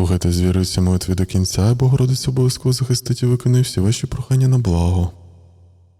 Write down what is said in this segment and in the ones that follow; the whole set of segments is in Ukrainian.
Слухайте, звіруйся молитві до кінця, і Богородиця обов'язково захистить і виконує всі ваші прохання на благо.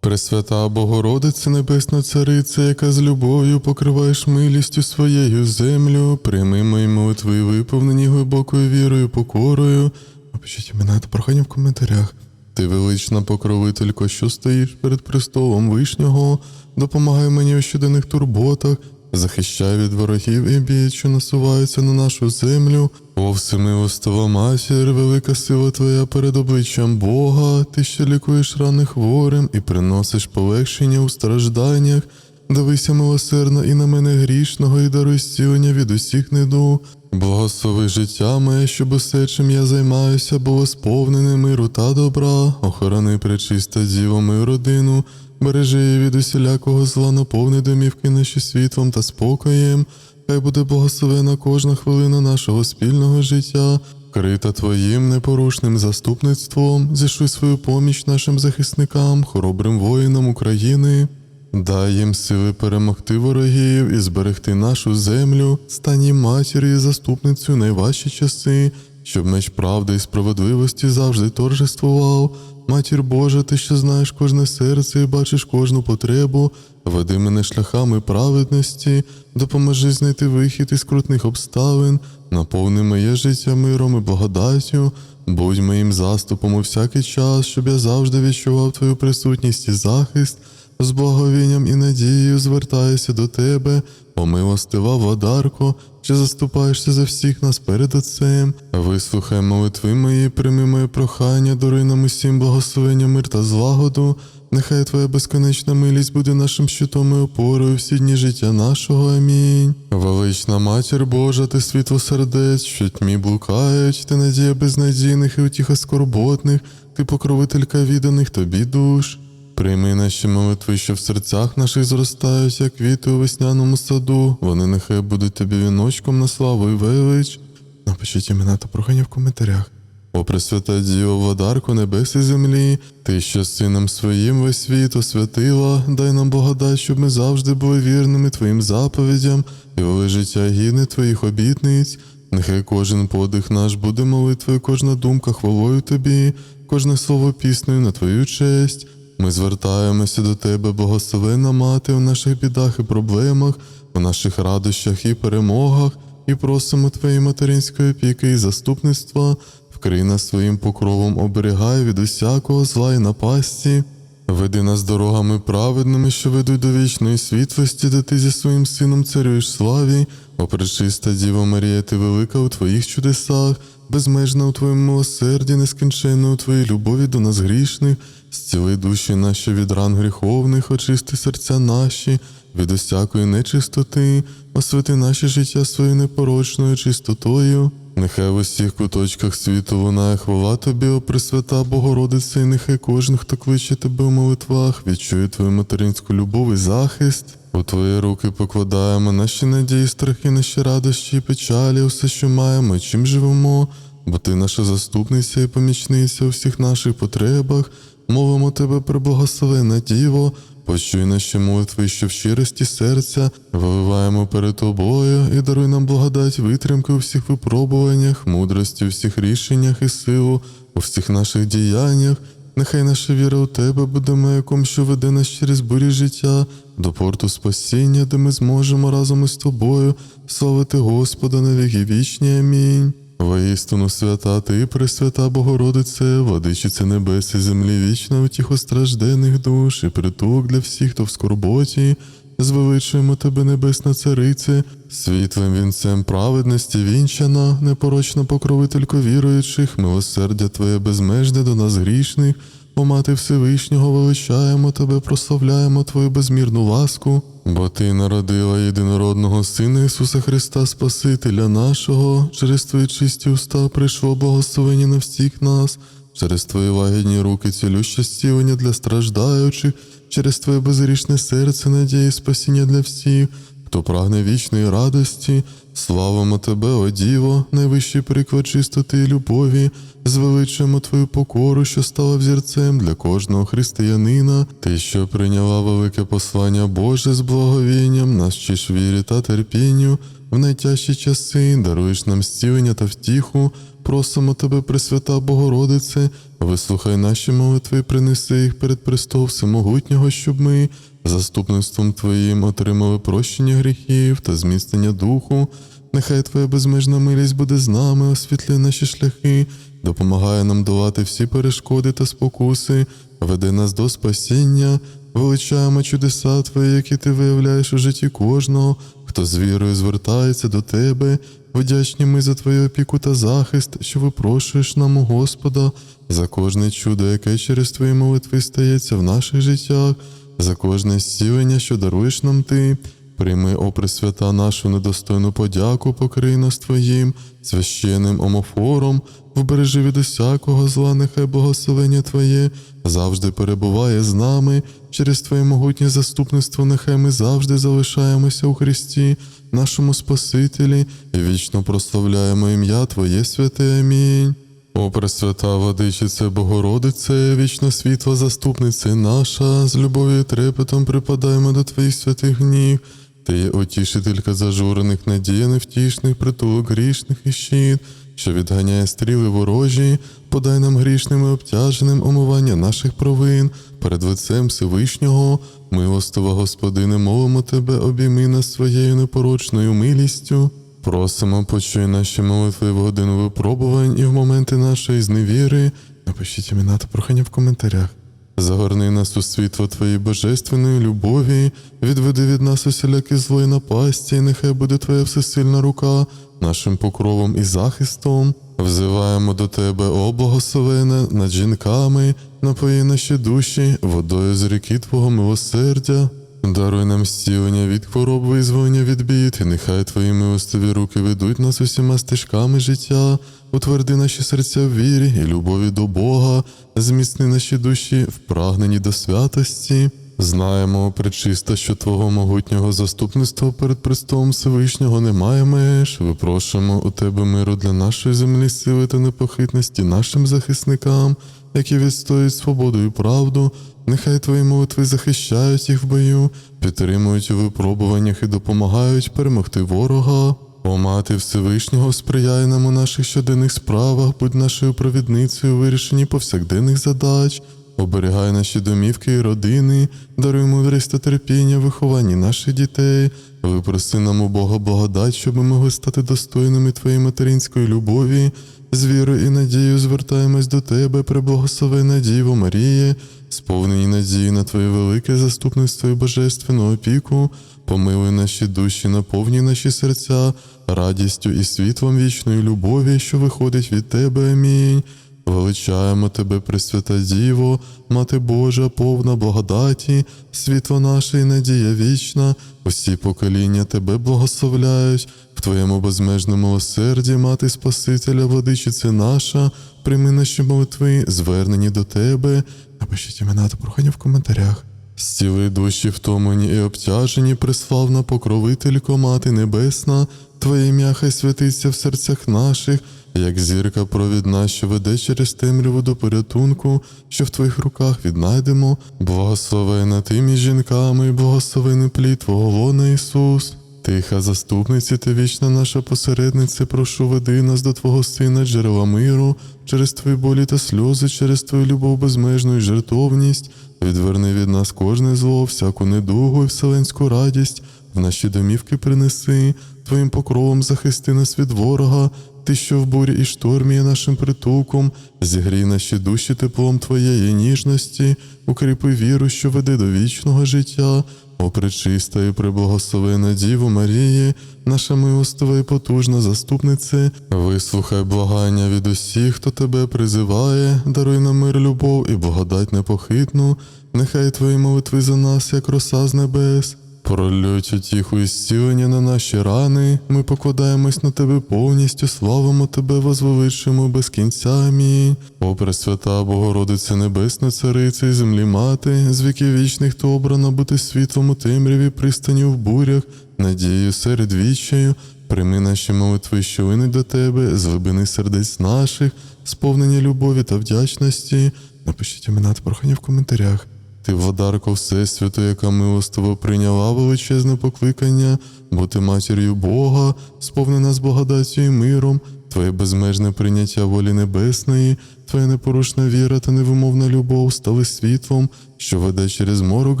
Пресвята Богородице Небесна Цариця, яка з любов'ю покриваєш милістю своєю землю, прийми мої молитви, виповнені глибокою вірою, покорою. Напишіть імена та прохання в коментарях. Ти велична покровителько, що стоїш перед престолом Вишнього, допомагай мені у щоденних турботах, захищай від ворогів і бід, що насуваються на нашу землю. О всемилостива матір, велика сила Твоя перед обличчям Бога, ти що лікуєш рани хворим і приносиш полегшення у стражданнях. Дивися милосердно і на мене грішного, і даруй зцілення від усіх недуг. Благослови життя моє, щоб усе, чим я займаюся, було сповнене миру та добра. Охорони пречиста діво мою родину, бережи її від усілякого зла, наповни домівки наші світлом та спокоєм. Хай буде благословена кожна хвилина нашого спільного життя, вкрита Твоїм непорушним заступництвом, зішли свою поміч нашим захисникам, хоробрим воїнам України. Дай їм сили перемогти ворогів і зберегти нашу землю, стань їм матір'ю і заступницею найважчі часи, щоб меч правди і справедливості завжди торжествував. Матір Божа, ти що знаєш кожне серце і бачиш кожну потребу, веди мене шляхами праведності, допоможи знайти вихід із крутних обставин, наповни моє життя миром і благодаттю, будь моїм заступом у всякий час, щоб я завжди відчував твою присутність і захист. З благовінням і надією звертаюся до тебе, о милостива владарко, що заступаєшся за всіх нас перед Отцем. Вислухай молитви мої, прийми моє прохання, даруй нам усім благословення, мир та злагоду. Нехай Твоя безконечна милість буде нашим щитом і опорою всі дні життя нашого. Амінь. Велична матір Божа, ти світло сердець, що тьмі блукають, ти надія безнадійних і утіха скорботних, ти покровителька відданих тобі душ. Прийми наші молитви, що в серцях наших зростають, як квіти у весняному саду. Вони нехай будуть тобі віночком на славу і велич. Напишіть імена та прохання в коментарях. О Пресвята Діво, владарко небес і землі, ти, що сином своїм весь світ освятила, дай нам благодать, щоб ми завжди були вірними Твоїм заповідям і вели життя гідне Твоїх обітниць. Нехай кожен подих наш буде молитвою, кожна думка хвалою Тобі, кожне слово піснею на Твою честь. Ми звертаємося до Тебе, благословена мати, у наших бідах і проблемах, у наших радощах і перемогах, і просимо Твоєї материнської опіки і заступництва, вкрий нас своїм покровом, оберігай від усякого зла і напасті. Веди нас дорогами праведними, що ведуть до вічної світлості, де ти зі своїм сином царюєш славі, о пречиста Діва Марія, ти велика у твоїх чудесах, безмежна у твоєму милосерді, нескінченна у твоїй любові до нас грішних, зціли душі наші від ран гріховних, очисти серця наші, від усякої нечистоти, освяти наше життя своєю непорочною чистотою. Нехай в усіх куточках світу лунає хвала тобі, о Пресвята Богородице, і нехай кожен, хто кличе тебе в молитвах, відчує твою материнську любов і захист. У твої руки покладаємо наші надії, страхи, наші радощі і печалі, усе, що маємо, чим живемо, бо ти наша заступниця і помічниця у всіх наших потребах. Мовимо тебе, преблагословенна Діво, почуй наші молитви, що в щирості серця виливаємо перед тобою і даруй нам благодать витримки у всіх випробуваннях, мудрості у всіх рішеннях і силу у всіх наших діяннях. Нехай наша віра у тебе буде маяком, що веде нас через бурі життя до порту спасіння, де ми зможемо разом із тобою славити Господа на віки вічні. Амінь. Воістину свята ти, Пресвята Богородице, владичице небес і землі вічна утіхо страждених душ і притулок для всіх, хто в скорботі. Звеличуємо тебе, Небесна Царице, світлим вінцем праведності вінчана, непорочна покровителько віруючих, милосердя Твоє безмежне до нас грішних, о Мати Всевишнього величаємо Тебе, прославляємо Твою безмірну ласку, бо Ти народила єдинородного Сина Ісуса Христа, Спасителя нашого, через Твої чисті уста прийшло благословення на всіх нас, через Твої лагідні руки цілюще зцілення для страждаючих, через Твоє безгрішне серце надії спасіння для всіх, хто прагне вічної радості, славимо Тебе, о Діво, найвищий приклад чистоти і любові, звеличуємо Твою покору, що стала взірцем для кожного християнина, Ти, що прийняла велике послання Боже з благовінням, нас вчиш вірі та терпінню, в найтяжчі часи, даруєш нам зцілення та втіху. Просимо тебе, Пресвята Богородице, вислухай наші молитви, принеси їх перед престол Всемогутнього, щоб ми, заступництвом Твоїм, отримали прощення гріхів та зміцнення духу. Нехай Твоя безмежна милість буде з нами, освітлює наші шляхи, допомагає нам долати всі перешкоди та спокуси, веде нас до спасіння, величаємо чудеса Твої, які ти виявляєш у житті кожного, хто з вірою звертається до Тебе. Вдячні ми за Твою опіку та захист, що випрошуєш нам у Господа, за кожне чудо, яке через Твої молитви стається в наших життях, за кожне зцілення, що даруєш нам Ти. Прийми, о Пресвята, нашу недостойну подяку, покрий нас Твоїм священним омофором, вбережи від усякого зла, нехай благословення Твоє завжди перебуває з нами. Через Твоє могутнє заступництво, нехай ми завжди залишаємося у Христі, нашому Спасителі, і вічно прославляємо ім'я Твоє святе. Амінь. О, Пресвята Владичице Богородице, вічно світла заступнице наша, з любов'ю і трепетом припадаємо до Твоїх святих ніг. Ти є утішителька зажурених, надія невтішних, притулок грішних і щит, що відганяє стріли ворожі, подай нам грішним і обтяженим омивання наших провин перед лицем Всевишнього, милостива Господине, молимо Тебе, обійми нас своєю непорочною милістю. Просимо, почуй наші молитви в годину випробувань і в моменти нашої зневіри. Напишіть імена та прохання в коментарях. Загорни нас у світло Твоєї божественної любові, відведи від нас усілякі злої напасті, і нехай буде Твоя всесильна рука нашим покровом і захистом. Взиваємо до Тебе, о благословене, над жінками, напої наші душі, водою з ріки Твого милосердя. Даруй нам зцілення від хвороб, визволення від бід, і нехай Твої милостиві руки ведуть нас усіма стежками життя, утверди наші серця в вірі і любові до Бога, зміцни наші душі, впрагнені до святості. Знаємо, пречисто, що Твого могутнього заступництва перед престолом Всевишнього немає меж. Випрошуємо у Тебе миру для нашої землі, сили та непохитності нашим захисникам, які відстоюють свободу і правду. Нехай Твої молитви захищають їх в бою, підтримують у випробуваннях і допомагають перемогти ворога. О мати Всевишнього, сприяй нам у наших щоденних справах, будь нашою провідницею у вирішенні повсякденних задач. Оберігай наші домівки і родини, даруй мудрість та терпіння в вихованні наших дітей, випроси нам у Бога благодать, щоб ми могли стати достойними Твоєї материнської любові. З вірою і надією звертаємось до Тебе, преблагословена Діво Маріє, сповнені надії на Твоє велике заступництво і божественну опіку, помилуй наші душі, наповні наші серця радістю і світлом вічної любові, що виходить від Тебе. Амінь. Величаємо Тебе, Пресвята Діво, Мати Божа, повна благодаті, світло наше і надія вічна, усі покоління Тебе благословляють, в Твоєму безмежному милосерді, Мати Спасителя, владичице наша, прийми наші молитви, звернені до Тебе. Напишіть імена та прохання в коментарях. Стіли душі втомлені і обтяжені, приславна покровителько, Мати Небесна, Твоє ім'я хай святиться в серцях наших, як зірка провідна, що веде через темряву до порятунку, що в Твоїх руках віднайдемо, благословена ти між жінками, благословений плід Твого лона Ісус. Тиха заступниці та вічна наша посередниця, прошу веди нас до Твого Сина, джерела миру, через Твої болі та сльози, через Твою любов безмежну і жертовність, відверни від нас кожне зло, всяку недугу і вселенську радість, в наші домівки принеси, Твоїм покровом захисти нас від ворога, Ти, що в бурі і штормі є нашим притулком, зігрій наші душі теплом Твоєї ніжності, укріпи віру, що веде до вічного життя. О, пречиста і приблагословена Діво Марії, наша милостива і потужна заступнице, вислухай благання від усіх, хто тебе призиває, даруй нам мир, любов і благодать непохитну, нехай твої молитви за нас, як роса з небес. Пролють утіху і зцілення на наші рани, ми покладаємось на тебе повністю, славимо тебе, возвеличуємо без кінця. Амінь. О, Пресвята Богородице Небесна, Цариця і землі Мати, з віків вічних то обрана бути світлом у темряві, пристані в бурях, надією серед вічаю, прийми наші молитви, що винуть до тебе, з глибини сердець наших, сповнені любові та вдячності. Напишіть імена та прохання в коментарях. Ти владарко Всесвіту, яка милостиво прийняла величезне покликання, бути матір'ю Бога, сповнена з благодаттю і миром, Твоє безмежне прийняття волі небесної, Твоя непорушна віра та невимовна любов стали світлом, що веде через морок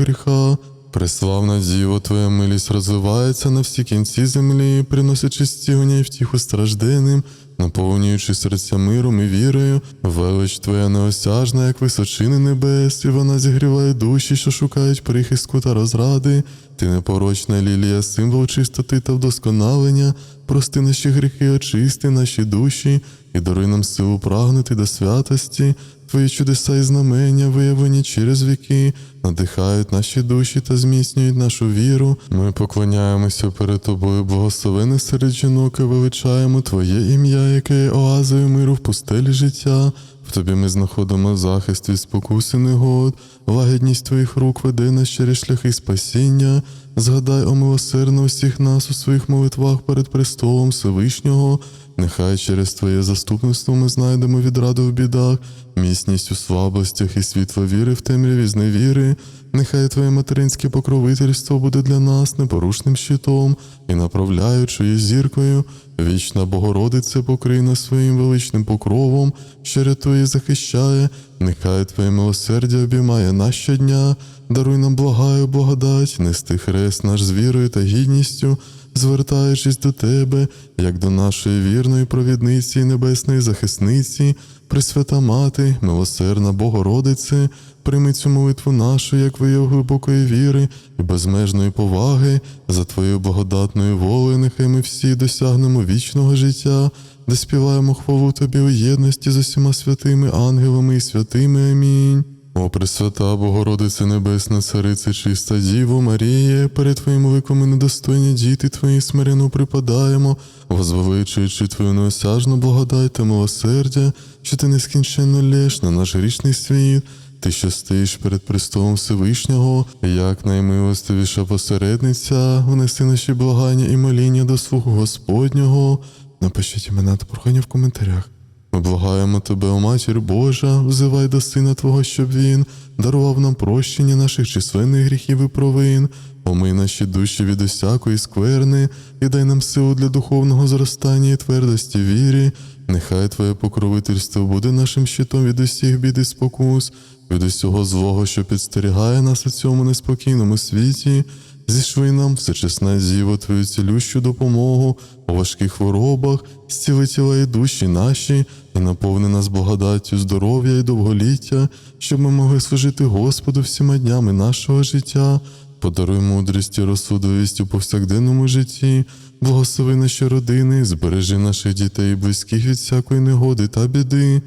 гріха. Преславна Діво, Твоя милість розвивається на всі кінці землі, приносячи стігнення і втіху стражденним, наповнюючи серця миром і вірою, велич Твоя неосяжна, як височини небес, і вона зігріває душі, що шукають прихистку та розради. Ти непорочна лілія, символ чистоти та вдосконалення, прости наші гріхи, очисти наші душі і даруй нам силу прагнути до святості. Твої чудеса і знамення, виявлені через віки, надихають наші душі та зміцнюють нашу віру. Ми поклоняємося перед тобою, благословений серед жінок, і величаємо Твоє ім'я, яке є оазою миру в пустелі життя. В тобі ми знаходимо захист від спокуси негод, лагідність твоїх рук веде нас через шляхи спасіння. Згадай, о милосердно усіх нас у своїх молитвах перед престолом Всевишнього. Нехай через Твоє заступництво ми знайдемо відраду в бідах, міцність у слабостях і світло віри в темряві зневіри. Нехай Твоє материнське покровительство буде для нас непорушним щитом і направляючою зіркою. Вічна Богородице покрий нас своїм величним покровом, що рятує і захищає. Нехай Твоє милосердя обіймає нас щодня, даруй нам благаю благодать, нести хрест наш з вірою та гідністю звертаючись до тебе, як до нашої вірної провідниці і небесної захисниці, Пресвята Мати, милосердна Богородице, прийми цю молитву нашу, як вияв глибокої віри і безмежної поваги, за Твоєю благодатною волею, нехай ми всі досягнемо вічного життя, де співаємо хвалу Тобі у єдності з усіма святими ангелами і святими. Амінь. О, Пресвята Богородице Небесна, Царице, чиста Діво Маріє, перед Твоїм ликом і недостойні діти Твої смирено припадаємо, возвеличуючи Твою неосяжну благодать та милосердя, що Ти нескінченно лєш на наш грішний світ. Ти що перед престолом Всевишнього, як наймилостивіша посередниця, внеси наші благання і моління до слуху Господнього. Напишіть імена та прохання в коментарях. Ми благаємо тебе, о матір Божа, взивай до Сина Твого, щоб Він дарував нам прощення наших численних гріхів і провин, омий наші душі від усякої скверни і дай нам силу для духовного зростання і твердості вірі. Нехай Твоє покровительство буде нашим щитом від усіх бід і спокус, від усього злого, що підстерігає нас у цьому неспокійному світі. Зішви нам всечесна зіво Твою цілющу допомогу у важких хворобах, зціли тіла і душі наші, і наповни нас благодаттю здоров'я і довголіття, щоб ми могли служити Господу всіма днями нашого життя. Подаруй мудрість і розсудливість у повсякденному житті, благослови наші родини, збережи наших дітей і близьких від всякої негоди та біди.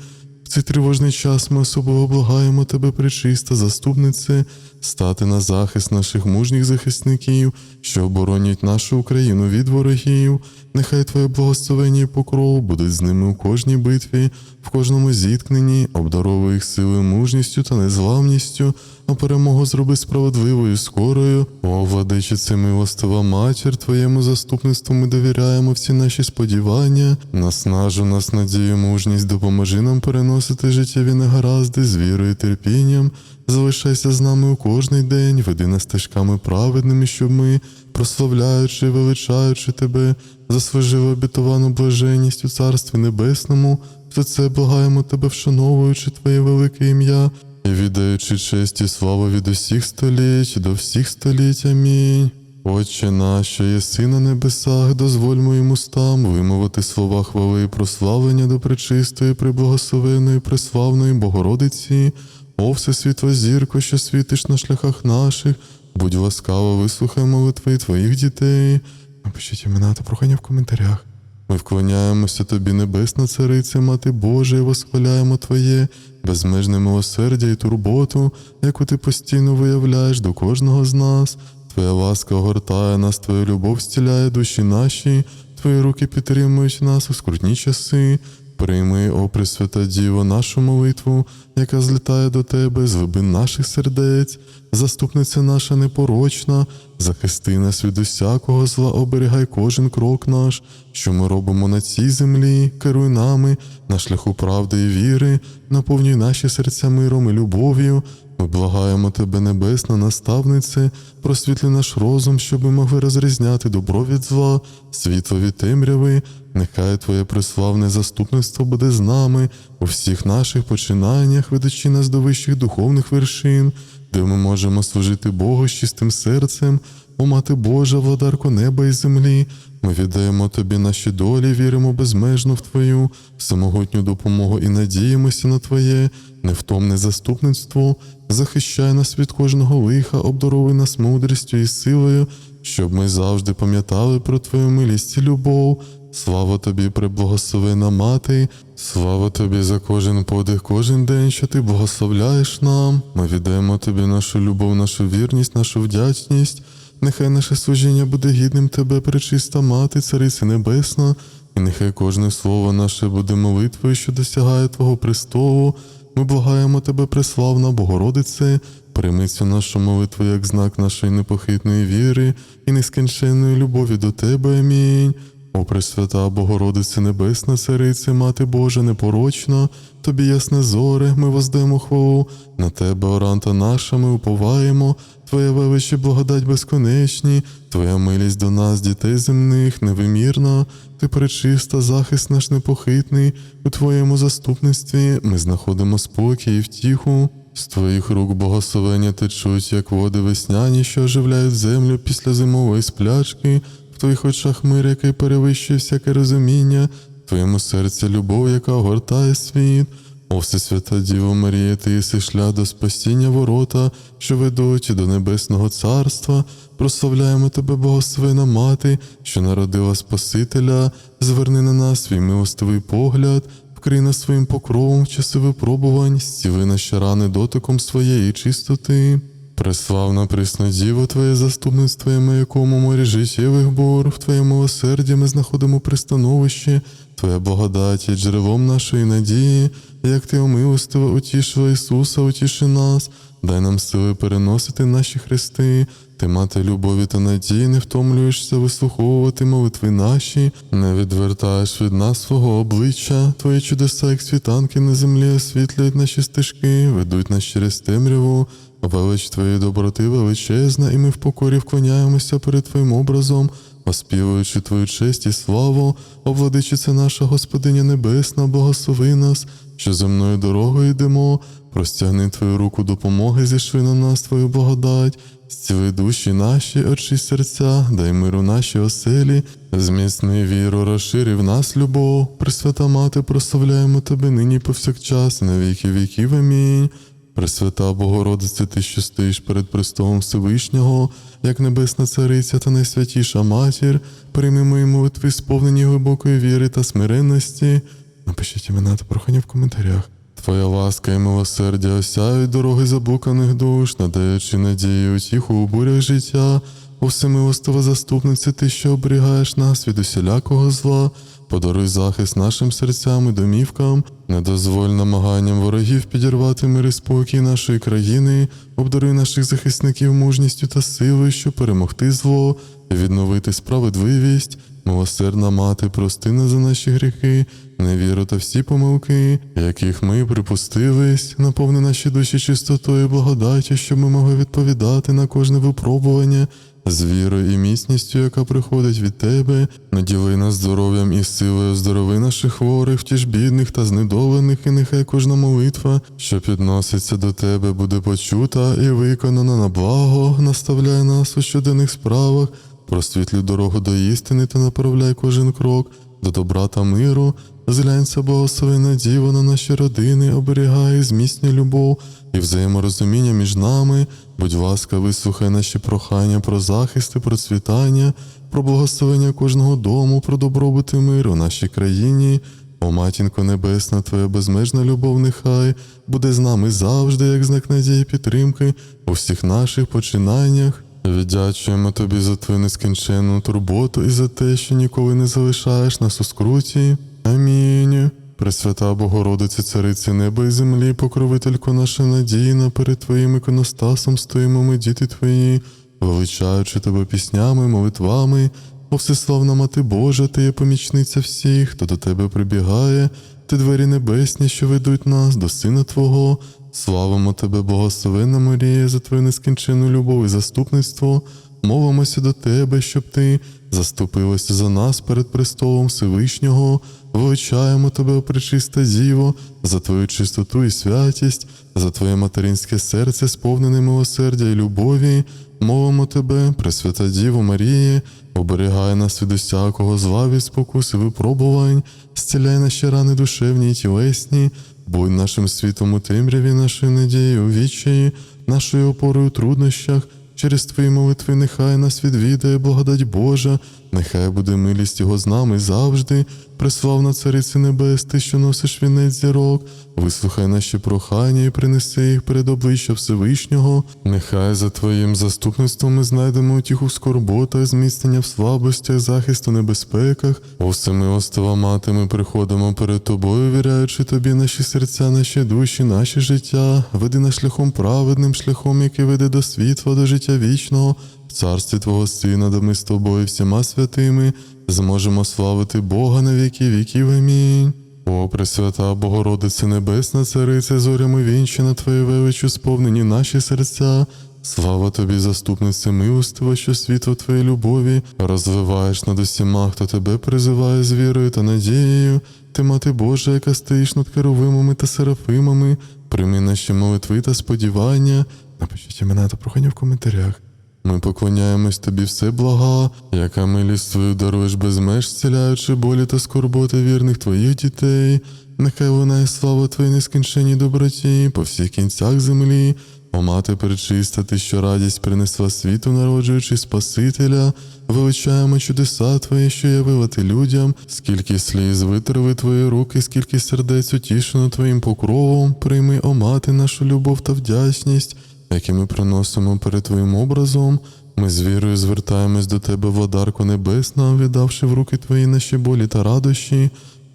В цей тривожний час ми особливо благаємо тебе, причиста, заступнице, стати на захист наших мужніх захисників, що оборонять нашу Україну від ворогів. Нехай Твоє благословення і покров будуть з ними у кожній битві, в кожному зіткненні, обдаровуй їх силою, мужністю та незламністю, а перемогу зроби справедливою, скорою. О, владичице, милостива матір, Твоєму заступництву ми довіряємо всі наші сподівання. Наснажу нас надію, мужність, допоможи нам переносити життєві негаразди з вірою і терпінням. Залишайся з нами у кожний день, веди нас стежками праведними, щоб ми, прославляючи, і величаючи тебе, заслужили обітовану блаженність у Царстві Небесному, за це благаємо тебе, вшановуючи Твоє велике ім'я і віддаючи честь і славу від усіх століть до всіх століть. Амінь. Отче наш, що єси на небесах, дозволь моїм устам вимовити слова хвали і прославлення до пречистої, приблагословеної, преславної Богородиці, о всесвітла зірко, що світиш на шляхах наших, будь ласкаво, вислухай молитви твоїх дітей. Напишіть імена та прохання в коментарях. Ми вклоняємося тобі, Небесна Цариця, Мати Божа, і восхваляємо Твоє безмежне милосердя і турботу, яку ти постійно виявляєш до кожного з нас. Твоя ласка огортає нас, Твоя любов зціляє душі наші, Твої руки підтримують нас у скрутні часи. Прийми, о Пресвята Діво, нашу молитву, яка злітає до Тебе з глибин наших сердець, заступниця наша непорочна, захисти нас від усякого зла, оберігай кожен крок наш, що ми робимо на цій землі, керуй нами на шляху правди і віри, наповнюй наші серця миром і любов'ю, Ми благаємо тебе, небесна наставнице, просвітлі наш розум, щоб ми могли розрізняти добро від зла, світло від темряви. Нехай Твоє приславне заступництво буде з нами у всіх наших починаннях, ведучи нас до вищих духовних вершин, де ми можемо служити Богу з чистим серцем, о Мати Божа, владарко неба і землі. Ми віддаємо тобі наші долі, віримо безмежно в Твою всемогутню допомогу і надіємося на Твоє невтомне заступництво. Захищай нас від кожного лиха, обдаруй нас мудрістю і силою, щоб ми завжди пам'ятали про Твою милість і любов. Слава тобі, преблагословена мати, слава тобі за кожен подих, кожен день, що ти благословляєш нам. Ми віддаємо тобі нашу любов, нашу вірність, нашу вдячність. Нехай наше служіння буде гідним тебе, пречиста мати, цариці небесна, і нехай кожне слово наше буде молитвою, що досягає Твого престолу. Ми благаємо тебе, преславна Богородице, прийми цю нашу молитву як знак нашої непохитної віри і нескінченної любові до тебе. Амінь. О Пресвята Богородице Небесна, Царице, Мати Божа, непорочна, тобі ясне зоре, ми воздаємо хвалу, на тебе, оранта наша, ми уповаємо, Твоя величі благодать безконечні, Твоя милість до нас, дітей земних, невимірна, ти пречиста, захист наш непохитний, у Твоєму заступництві ми знаходимо спокій і втіху. З твоїх рук благословення течуть, як води весняні, що оживляють землю після зимової сплячки, в твоїх очах мир, який перевищує всяке розуміння, в твоєму серці любов, яка огортає світ. О Всесвята Діво Марія, ти єси шлях до спасіння ворота, що ведуть до Небесного Царства. Прославляємо тебе, Богословена Мати, що народила Спасителя, зверни на нас свій милостивий погляд, вкрий нас своїм покровом в часи випробувань, зціли наші рани дотиком своєї чистоти. Преславна присна Діво, Твоє заступництво, і ми якому морі життєвих бур, в Твоєму милосерді ми знаходимо пристановище, Твоя благодать є джерелом нашої надії, як Ти омилостиво утішила Ісуса, утіши нас, дай нам сили переносити наші хрести, Ти, мати любові та надії, не втомлюєшся вислуховувати молитви наші, не відвертаєш від нас свого обличчя, Твої чудеса, як світанки на землі, освітлюють наші стежки, ведуть нас через темряву. Велич Твоєї доброти величезна, і ми в покорі вклоняємося перед Твоїм образом, оспівуючи Твою честь і славу, о владичице наша Господиня Небесна, благослови нас, що земною дорогою йдемо, простягни Твою руку допомоги, зійшли на нас Твою благодать, зціли душі наші, очі серця, дай миру нашій оселі, зміцни віру, розшири в нас любов, Пресвята Мати, прославляємо Тебе нині повсякчас, на віки віків. Амінь. Пресвята Богородице, ти, що стоїш перед престолом Всевишнього, як небесна цариця та найсвятіша матір, прийми мої молитви, сповнені глибокої віри та смиренності. Напишіть імена та прохання в коментарях. Твоя ласка і милосердя осяють дороги заблуканих душ, надаючи надію утіху у бурях життя. О всемилостива заступниця, ти, що оберігаєш нас від усілякого зла, подаруй захист нашим серцям і домівкам, не дозволь намаганням ворогів підірвати мир і спокій нашої країни, обдаруй наших захисників мужністю та силою, щоб перемогти зло відновити справедливість. Милосердна мати, прости нас за наші гріхи, невіру та всі помилки, яких ми припустились, наповни наші душі чистотою і благодаттю, щоб ми могли відповідати на кожне випробування з вірою і міцністю, яка приходить від тебе, наділи нас здоров'ям і силою, здорови наших хворих, втіш бідних та знедолених, і нехай кожна молитва, що підноситься до тебе, буде почута і виконана на благо, наставляй нас у щоденних справах, просвітлюй дорогу до істини та направляй кожен крок до добра та миру. Зглянься, благословена Діво на наші родини, оберігай, зміцнюй любов і взаєморозуміння між нами. Будь ласка, вислухай наші прохання про захист і процвітання, про благословення кожного дому, про добробут і мир у нашій країні. О, матінко небесна, Твоя безмежна любов, нехай буде з нами завжди, як знак надії і підтримки у всіх наших починаннях. Віддячуємо тобі за твою нескінченну турботу і за те, що ніколи не залишаєш нас у скруті. Амінь. Пресвята Богородице, Цариці неба і землі, покровителько наша надійна, перед Твоїм іконостасом стоїмо ми, діти Твої, величаючи тебе піснями, молитвами. О всеславна Мати Божа, ти є помічниця всіх, хто до тебе прибігає, ти двері небесні, що ведуть нас до Сина Твого. Славимо Тебе, благословенна Марія, за Твою нескінченну любов і заступництво. Мовимося до Тебе, щоб Ти заступилася за нас перед престолом Всевишнього. Величаємо Тебе, пречиста Діво, за Твою чистоту і святість, за Твоє материнське серце, сповнене милосердя і любові. Мовимо Тебе, Пресвята Діво Марії, оберігай нас від усякого зла, від спокус і випробувань, зціляй наші рани душевні і тілесні, будь нашим світом у темряві, нашою надією у відчаї, нашою опорою у труднощах. Через твої молитви нехай нас відвідає благодать Божа, нехай буде милість Його з нами завжди. Преславна Цариці Небес, ти, що носиш вінець зірок, вислухай наші прохання і принеси їх перед обличчя Всевишнього. Нехай за Твоїм заступництвом ми знайдемо утіху в скорботах, зміцнення в слабостях, захист у небезпеках. О всемилостива мати, ми приходимо перед тобою, віряючи тобі наші серця, наші душі, наші життя. Веди нас шляхом праведним, шляхом, який веде до світла, до життя вічного. Царстві Твого Сина, де ми з тобою всіма святими, зможемо славити Бога на віки віків. Амінь. О, Пресвята Богородице Небесна, Цариця, зорями вінчена Твоєю величю, сповнені наші серця. Слава тобі, заступнице милостива, що світло Твоєї любові розвиваєш над усіма, хто тебе призиває з вірою та надією. Ти, мати Божа, яка стоїш над керувимами та серафимами, прийми наші молитви та сподівання. Напишіть імена та прохання в коментарях. Ми поклоняємось тобі все блага, яка милість свою даруєш без меж, зціляючи болі та скорботи вірних твоїх дітей. Нехай лунає слава твоїй нескінченній доброті по всіх кінцях землі. О мати пречиста, ти, що радість принесла світу, народжуючи Спасителя, величаємо чудеса Твої, що явила ти людям, скільки сліз витерли твої руки, скільки сердець утішено Твоїм покровом, прийми, о мати, нашу любов та вдячність які ми приносимо перед Твоїм образом. Ми з вірою звертаємось до Тебе, владарко небесна, віддавши в руки Твої наші болі та радощі.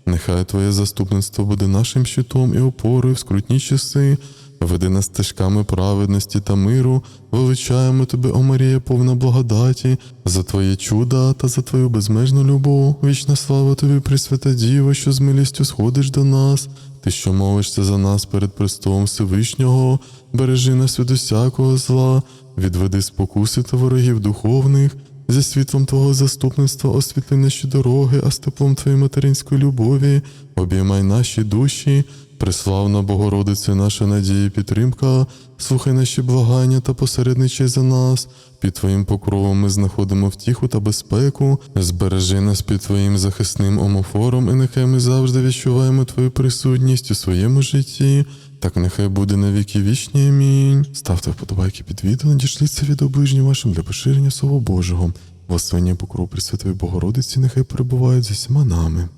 Нехай Твоє заступництво буде нашим щитом і опорою в скрутні часи. Веди нас стежками праведності та миру, величаємо Тебе, о Марія, повна благодаті, за Твоє чуда та за Твою безмежну любов. Вічна слава Тобі, Пресвята Діво, що з милістю сходиш до нас. Ти, що мовишся за нас перед престолом Всевишнього, бережи нас від усякого зла, відведи спокуси та ворогів духовних, зі світлом Твого заступництва освітли наші дороги, а з теплом Твоєї материнської любові обіймай наші душі. Преславна Богородице, наша надія і підтримка, слухай наші благання та посередничай за нас. Під Твоїм покровом ми знаходимо втіху та безпеку. Збережи нас під Твоїм захисним омофором, і нехай ми завжди відчуваємо Твою присутність у своєму житті. Так нехай буде на віки вічні. Амінь. Ставте вподобайки під відео, надішліться від оближнім вашим для поширення Слова Божого. Благословення покров Пресвятої Богородиці нехай перебувають з усіма нами.